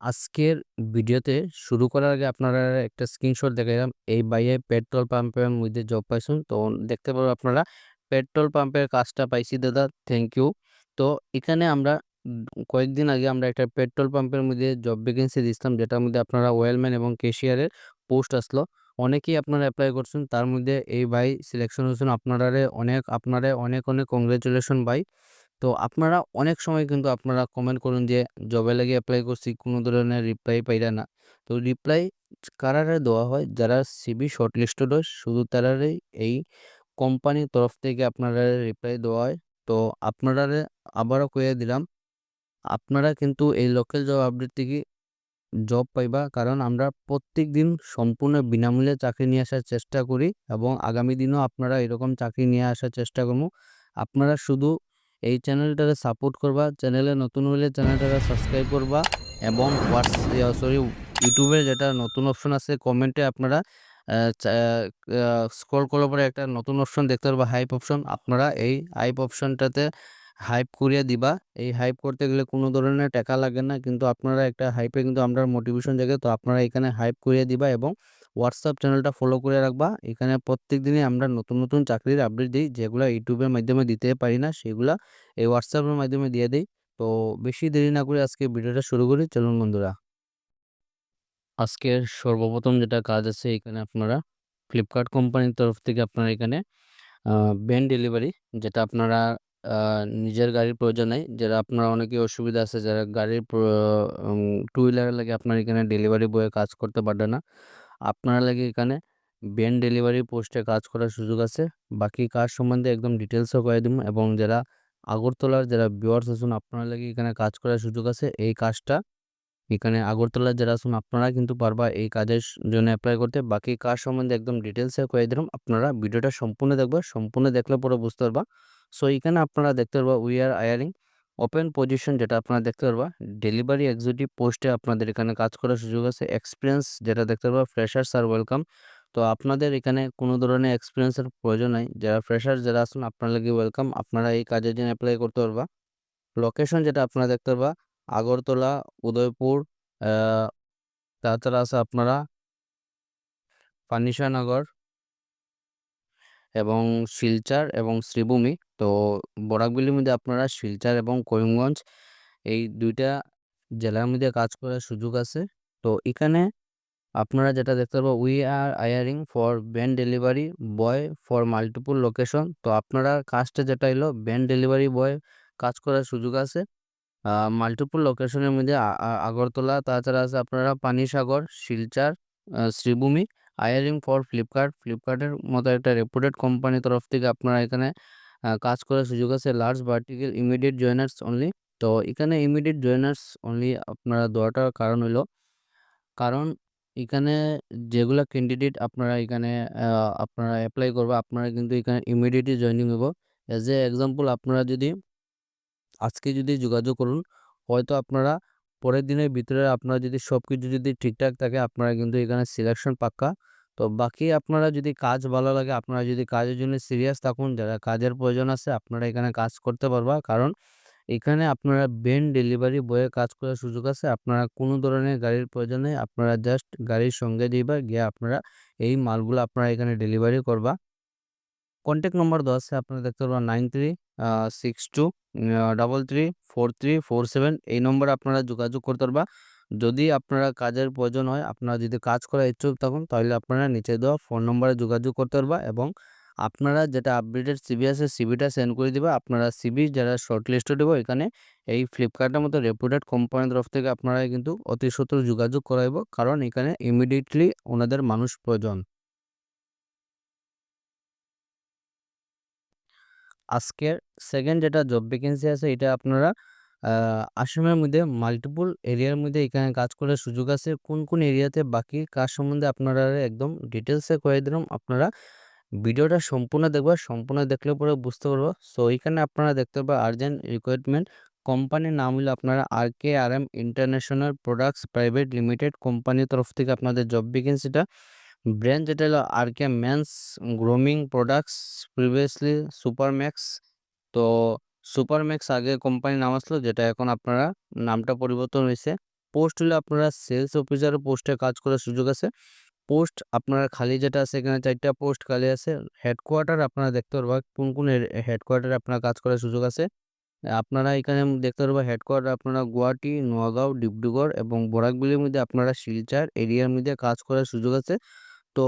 আজকের ভিডিওতে শুরু করার আগে আপনারা একটা স্ক্রিনশট দেখাইলাম এই বাইয়ে পেট্রোল পাম্পের মধ্যে জব পাইছুন। তো দেখতে পারব আপনারা, পেট্রোল পাম্পের কাজটা পাইছি দাদা থ্যাংক ইউ তো এখানে আমরা কয়েকদিন আগে আমরা একটা পেট্রোল পাম্পের মধ্যে জব ভ্যাকেন্সি দিছিলাম, যেটার মধ্যে আপনারা ওয়েলম্যান এবং ক্যাশিয়ারের পোস্ট আসলো। অনেকেই আপনারা অ্যাপ্লাই করছেন, তার মধ্যে এই ভাই সিলেকশন হয়েছেন আপনারারে অনেক, আপনারে অনেক অনেক কংগ্রেচুলেশন ভাই। তো আপনারা অনেক সময় কিন্তু আপনারা কমেন্ট করুন যে জবে লাগে অ্যাপ্লাই করছি, কোনো ধরনের রিপ্লাই পাইরা না। তো রিপ্লাই কারারে দেওয়া হয়? যারা সিবি শর্টলিস্টেড হয়, শুধু তারারই এই কোম্পানির তরফ থেকে আপনারা রিপ্লাই দেওয়া হয়। তো আপনারা আবারও কয়ে দিলাম, আপনারা কিন্তু এই লোকাল জব আপডেট থেকে জব পাইবা। কারণ আমরা প্রত্যেক দিন সম্পূর্ণ বিনামূল্যে চাকরি নিয়ে আসার চেষ্টা করি এবং আগামী দিনও আপনারা এরকম চাকরি নিয়ে আসার চেষ্টা করব। আপনারা শুধু এই চ্যানেলটাকে সাপোর্ট করবা। চ্যানেলে নতুন হলে চ্যানেলটাকে সাবস্ক্রাইব করবা এবং হোয়াটস সরি, ইউটিউবে যেটা নতুন অপশন আছে, কমেন্টে আপনারা স্ক্রল করার পরে একটা নতুন অপশন দেখতে পারবা, হাইপ অপশন। আপনারা এই হাইপ অপশনটাতে হাইপ করিয়ে দিবা। এই হাইপ করতে গেলে কোনো ধরনের টাকা লাগে না, কিন্তু আপনারা একটা হাইপে কিন্তু আমরা মোটিভেশন জাগে, তো আপনারা এখানে হাইপ করিয়ে দিবা এবং হোয়াটসঅ্যাপ চ্যানেলটা ফলো করে রাখবা। এখানে প্রত্যেক দিনই আমরা নতুন নতুন চাকরির আপডেট দিই, যেগুলো ইউটিউবের মাধ্যমে দিতে পারি না, সেগুলা এই হোয়াটসঅ্যাপের মাধ্যমে দিয়ে দিই। তো বেশি দেরি না করে আজকে ভিডিওটা শুরু করি, চলুন বন্ধুরা। আজকের সর্বপ্রথম যেটা কাজ আছে এখানে আপনারা ফ্লিপকার্ট কোম্পানির তরফ থেকে আপনারা এখানে ভ্যান ডেলিভারি যেটা আপনারা নিজের গাড়ির প্রয়োজন নেই। যারা আপনারা অনেকে অসুবিধা আছে, যারা গাড়ির টু হুইলারের লাগে আপনার এখানে ডেলিভারি বয়ে কাজ করতে পারবে না। আপনারা লাগে এখানে ভ্যান ডেলিভারি পোস্টে কাজ করার সুযোগ আছে। বাকি কাজ সম্বন্ধে একদম ডিটেলসও করে দিব এবং যারা আগরতলার যারা ভিউয়ার্স আছেন, আপনারা লাগে এখানে কাজ করার সুযোগ আছে। এই কাজটা এখানে আগরতলার যারা আছেন, আপনারা কিন্তু পারবা এই কাজের জন্য অ্যাপ্লাই করতে। বাকি কাজ সম্বন্ধে একদম ডিটেলসে করে দিলাম। আপনারা ভিডিওটা সম্পূর্ণ দেখবা, সম্পূর্ণ দেখলে পরে বুঝতে পারবা। সো এখানে আপনারা দেখতে পারবা we are hiring open position যেটা আপনারা দেখতে পারবা ডেলিভারি এক্সিকিউটিভ পোস্টে আপনাদের এখানে কাজ করার সুযোগ আছে। এক্সপিরিয়েন্স যেটা দেখতে পারবা ফ্রেশার্স আর ওয়েলকাম তো আপনাদের এখানে কোনো ধরনের এক্সপিরিয়েন্সের প্রয়োজন নাই। যারা ফ্রেশার যারা আছেন, আপনার লাগে ওয়েলকাম আপনারা এই কাজের জন্য অ্যাপ্লাই করতে পারবা। লোকেশন যেটা আপনারা দেখতে পারবা, আগরতলা, উদয়পুর তাছাড়া আছে আপনারা পানিশানগর এবং শিলচর এবং শ্রীভূমি। তো বরাকবিলির মধ্যে আপনারা শিলচর এবং করিমগঞ্জ এই দুইটা জেলার মধ্যে কাজ করার সুযোগ আছে। তো এখানে আপনারা যেটা দেখতে পারব we are hiring for band delivery boy for multiple location তো আপনারা কাজটা যেটা এলো ব্যান্ড ডেলিভারি বয় কাজ করার সুযোগ আছে। মাল্টিপুল লোকেশনের মধ্যে আগরতলা, তাছাড়া আছে আপনারা Panisagar, Silchar Sribhumi. Hiring for Flipkart ফ্লিপকার্টের মতো একটা রেপুটেড কোম্পানির তরফ থেকে আপনারা এখানে কাজ করার সুযোগ আছে। Large vertical immediate joiners only তো এখানে ইমিডিয়েট জয়েনার্স অনলি আপনারা দেওয়াটার কারণ হইল, কারণ এখানে যেগুলা ক্যান্ডিডেট আপনারা এখানে আপনারা অ্যাপ্লাই করবে, আপনারা কিন্তু এখানে ইমিডিয়েটলি জয়েনিং হব এজ এ এক্সাম্পল আপনারা যদি আজকে যদি যোগাযোগ করুন, হয়তো আপনারা পরের দিনের ভিতরে আপনারা যদি সব কিছু যদি ঠিকঠাক থাকে, আপনারা কিন্তু এখানে সিলেকশন পাক্কা। তো বাকি আপনারা যদি কাজ ভালো লাগে, আপনারা যদি কাজের জন্য সিরিয়াস থাকুন, যারা কাজের প্রয়োজন আছে, আপনারা এখানে কাজ করতে পারবা। কারণ এখানে আপনারা বেন ডেলিভারি বয়ে কাজ করার সুযোগ আছে, আপনারা কোনো ধরনের গাড়ির প্রয়োজন নেই, আপনারা জাস্ট গাড়ির সঙ্গে দিবা গিয়ে আপনারা এই মালগুলো আপনারা এখানে ডেলিভারি করবা। কন্ট্যাক্ট নম্বর দেওয়া আছে আপনারা দেখতে পারবেন nine three six two double three four three four seven এই নম্বরে আপনারা যোগাযোগ করতে পারবা। যদি আপনারা কাজের প্রয়োজন হয়, আপনারা যদি কাজ করার ইচ্ছুক থাকুন, তাহলে আপনারা নিচে দেওয়া ফোন নম্বরে যোগাযোগ করতে পারবা এবং আপনারা যেটা আপডেটেড সিবি আছে সিবিটা সেন্ড করে দিবা। আপনারা সিবি যারা শর্ট লিস্টে দেবো, এখানে এই ফ্লিপকার্টের মতো রেপুটেড কোম্পানির তরফ থেকে আপনারা কিন্তু অতি সত্তর যোগাযোগ করাইব, কারণ এখানে ইমিডিয়েটলি ওনাদের মানুষ প্রয়োজন। আজকের সেকেন্ড যেটা জব ভ্যাকেন্সি আছে, এটা আপনারা আসামের মধ্যে মাল্টিপল এরিয়ার মধ্যে এখানে কাজ করার সুযোগ আছে। কোন কোন এরিয়াতে বাকি কাজ সম্বন্ধে আপনারা একদম ডিটেলসে করে দিলাম, আপনারা ভিডিওটা সম্পূর্ণ দেখবা, সম্পূর্ণ দেখলে পরে বুঝতে পারব। সো এখানে আপনারা দেখতে পাবেন আর্জেন্ট রিকোয়ারমেন্ট কোম্পানির নাম হলো আপনারা R K R M international products private limited কোম্পানির তরফ থেকে আপনাদের জব ভ্যাকেন্সিটা ব্র্যান্ড যেটা হলো R K men's grooming products, previously Supermax. তো সুপারম্যাক্স আগে কোম্পানির নাম আসলো, যেটা এখন আপনারা নামটা পরিবর্তন হয়েছে পোস্ট হলে আপনারা সেলস অফিসারের পোস্টে কাজ করার সুযোগ আছে। পোস্ট আপনারা খালি যেটা আছে এখানে চারটা পোস্ট খালি আছে। হেডকোয়ার্টার আপনারা দেখতে পারবেন কোন কোন হেডকোয়ার্টারে আপনার কাজ করার সুযোগ আছে। আপনারা এখানে দেখতে পারবা হেডকোয়ার্টার আপনারা গুয়াহাটি, নোয়াগাঁও, ডিব্রুগড় এবং বরাকবিলের মধ্যে আপনারা শিলচার এরিয়ার মধ্যে কাজ করার সুযোগ আছে। তো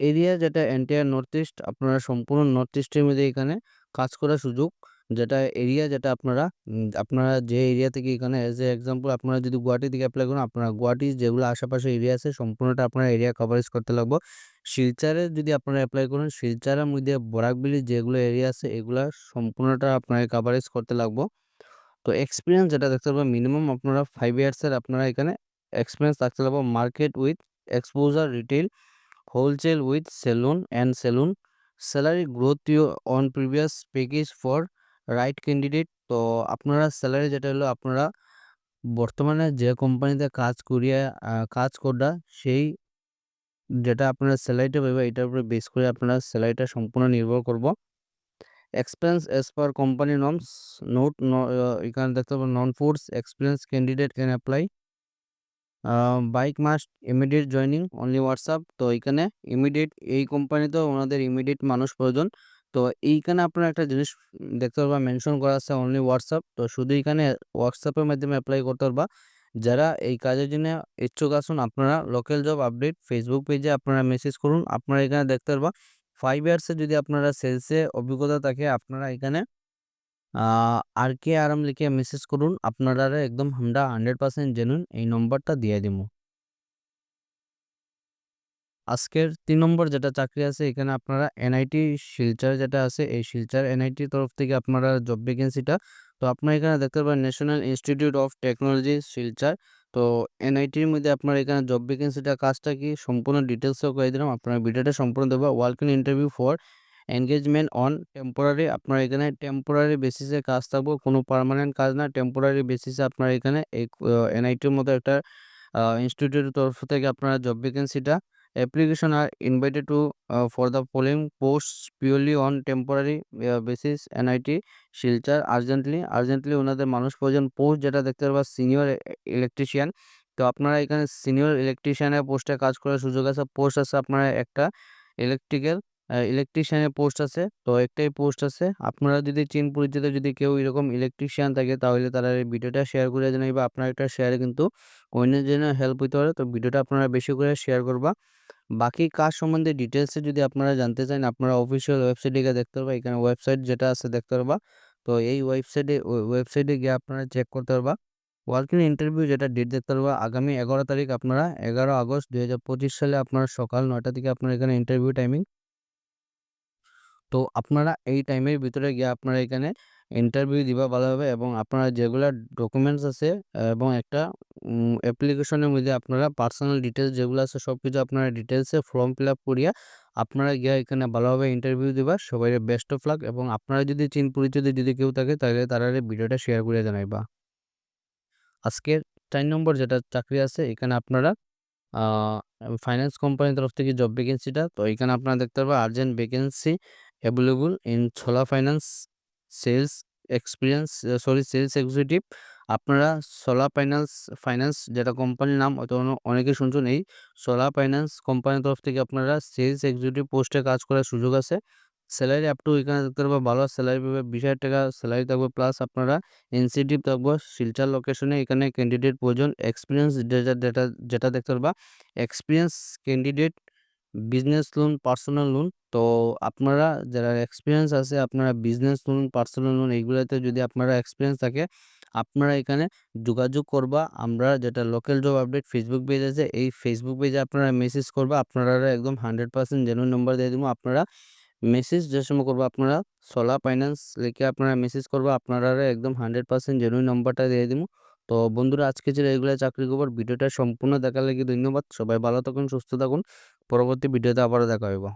এরিয়া যেটা এন্টায়ার নর্থ ইস্ট আপনারা সম্পূর্ণ নর্থ ইস্টের মধ্যে এখানে কাজ করার সুযোগ। যেটা এরিয়া যেটা আপনারা আপনারা যে এরিয়া থেকে এখানে এজ এ এক্সাম্পল আপনারা যদি গুয়াহাটি থেকে অ্যাপ্লাই করেন, আপনারা গুয়াহাটি যেগুলো আশেপাশে এরিয়া আছে, সম্পূর্ণটা আপনারা এরিয়া কভারেজ করতে লাগবো। শিলচারে যদি আপনারা অ্যাপ্লাই করেন, শিলচারের মধ্যে বরাকবিলি যেগুলো এরিয়া আছে, এগুলা সম্পূর্ণটা আপনারা কভারেজ করতে লাগবো। তো এক্সপিরিয়েন্স যেটা দেখতে পাবেন মিনিমাম আপনারা ফাইভ ইয়ার্সের আপনারা এখানে এক্সপিরিয়েন্স থাকতে লাগবো। Market with exposure retail wholesale with salon and salon. Salary growth you on previous package for right candidate. তো আপনারা স্যালারি যেটা হলো, আপনারা বর্তমানে যে কোম্পানিতে কাজ করিয়া কাজ করডা সেই যেটা আপনারা স্যালারিটা পাবে এটার উপরে বেস করে আপনারা স্যালারিটা সম্পূর্ণ নির্ভর করব। Expense as per company norms, note এখানে দেখতে পাবেন non foods experience candidate can apply. Bike must immediate joining only WhatsApp তো এইখানে ইমিডিয়েট এই কোম্পানিতেও ওনাদের ইমিডিয়েট মানুষ প্রয়োজন। তো এইখানে আপনারা একটা জিনিস দেখতে পারবা মেনশন করা আছে অনলি হোয়াটসঅ্যাপ তো শুধু এখানে হোয়াটসঅ্যাপের মাধ্যমে অ্যাপ্লাই করতে পারবা। যারা এই কাজের জন্য ইচ্ছুক আসুন আপনারা লোকাল জব আপডেট ফেসবুক পেজে আপনারা মেসেজ করুন। আপনারা এখানে দেখতে পারবা ফাইভ ইয়ার্সে যদি আপনারা সেলসে অভিজ্ঞতা থাকে, আপনারা এখানে আর কে আরাম লিখে মেসেজ করুন। আপনারা একদম আমরা হান্ড্রেড পার্সেন্ট জেনুন এই নম্বরটা দিয়ে দিব। আজকের তিন নম্বর যেটা চাকরি আছে, এখানে আপনারা এনআইটি শিলচার যেটা আছে, এই শিলচার এনআইটির তরফ থেকে আপনারা জব ভ্যাকেন্সিটা তো আপনারা এখানে দেখতে পাবেন national institute of technology Silchar. তো এনআইটির মধ্যে আপনার এখানে জব ভ্যাকেন্সিটা কাজটা কি সম্পূর্ণ ডিটেলসও করে দিলাম। আপনার ভিডিওটা সম্পূর্ণ দেবো। Working interview for engagement on temporary আপনার এখানে টেম্পোরারি বেসিসে কাজ থাকব, কোনো পারমানেন্ট কাজ না টেম্পোরারি বেসিসে আপনার এখানে এই এনআইটির মতো একটা ইনস্টিটিউটের তরফ থেকে আপনারা job ভ্যাকেন্সিটা application are invited to for the following post purely on temporary basis NIT Silchar urgently urgently ওনাদের মানুষ প্রয়োজন পোস্ট যেটা দেখতে পারবা সিনিয়র ইলেকট্রিশিয়ান তো আপনারা এখানে সিনিয়র ইলেকট্রিশিয়ানের পোস্টে কাজ করার সুযোগ আছে পোস্ট আছে আপনারা একটা ইলেকট্রিক্যাল ইলেকট্রিশিয়ানের পোস্ট আছে। তো একটাই পোস্ট আছে, আপনারা যদি চিন পরিচিত যদি কেউ এরকম ইলেকট্রিশিয়ান থাকে, তাহলে তারা এই ভিডিওটা শেয়ার করে জানাই বা আপনার একটা শেয়ারে কিন্তু অন্যের জন্য হেল্প হইতে পারে। তো ভিডিওটা আপনারা বেশি করে শেয়ার করবা। বাকি কাজ সম্বন্ধে ডিটেলসে যদি আপনারা জানতে চান, আপনারা অফিসিয়াল ওয়েবসাইটে গিয়ে দেখতে পারবা, এখানে ওয়েবসাইট যেটা আছে দেখতে পারবা। তো এই ওয়েবসাইটে ওয়েবসাইটে গিয়ে আপনারা চেক করতে পারবা। ওয়ার্কিং ইন্টারভিউ যেটা ডেট দেখতে পারবা, আগামী এগারো তারিখ আপনারা, এগারো আগস্ট দুই হাজার পঁচিশ সালে আপনার সকাল নয়টা থেকে আপনার এখানে ইন্টারভিউ টাইমিং তো আপনারা এই টাইমের ভিতরে গিয়ে আপনারা এখানে ইন্টারভিউ দিবা ভালোভাবে এবং আপনারা যেগুলো ডকুমেন্টস আছে, এবং একটা অ্যাপ্লিকেশনের মধ্যে আপনারা পার্সোনাল ডিটেলস যেগুলো আছে সব কিছু আপনারা ডিটেলসে ফর্ম ফিল আপ করিয়া আপনারা গিয়ে এখানে ভালোভাবে ইন্টারভিউ দিবা। সবাই বেস্ট অফ লাক এবং আপনারা যদি চিন পরিচিত যদি কেউ থাকে তাহলে তারা ভিডিওটা শেয়ার করে জানাইবা। আজকের চার নম্বর যেটা চাকরি আছে, এখানে আপনারা ফাইন্যান্স কোম্পানির তরফ থেকে জব ভ্যাকেন্সিটা তো এখানে আপনারা দেখতে পারবেন urgent vacancy available in Chola finance sales experience sorry sales executive আপনারা সোলা ফাইন্যান্স ফাইন্যান্স যেটা কোম্পানির নাম হয়তো অনেকে শুনছেন এই সোলা ফাইন্যান্স কোম্পানির তরফ থেকে আপনারা সেলস এক্সিকিউটিভ পোস্টে কাজ করার সুযোগ আছে। স্যালারি আপ টু এখানে দেখতে পারব ভালো স্যালারি পাবে বিশ হাজার টাকা স্যালারি থাকবে প্লাস আপনারা ইনসেন্টিভ থাকবে শিলচার লোকেশনে এখানে ক্যান্ডিডেট প্রয়োজন এক্সপিরিয়েন্স যেটা যেটা দেখতে পারবা। Experience candidate business loan personal loan তো আপনারা যারা এক্সপিরিয়েন্স আছে, আপনারা বিজনেস লোন পার্সোনাল লোন এইগুলোতে যদি আপনারা এক্সপিরিয়েন্স থাকে, আপনারা এখানে যোগাযোগ করবা। আমরা যেটা local job update Facebook page আছে, এই ফেসবুক পেজে আপনারা মেসেজ করবা। আপনারা একদম হান্ড্রেড পার্সেন্ট জেনুইন নম্বর দিয়ে দেবো। আপনারা মেসেজ যে সময় করব, আপনারা সোলা ফাইন্যান্স লিখে আপনারা মেসেজ করব। আপনারা একদম হান্ড্রেড পার্সেন্ট জেনুইন নম্বরটা দিয়ে দিব। তো বন্ধুরা, আজকে যে রেগুলার চাকরি খবর ভিডিওটা সম্পূর্ণ দেখার লাগে ধন্যবাদ। সবাই ভালো থাকুন, সুস্থ থাকুন। পরবর্তী ভিডিওতে আবারও দেখা হইব।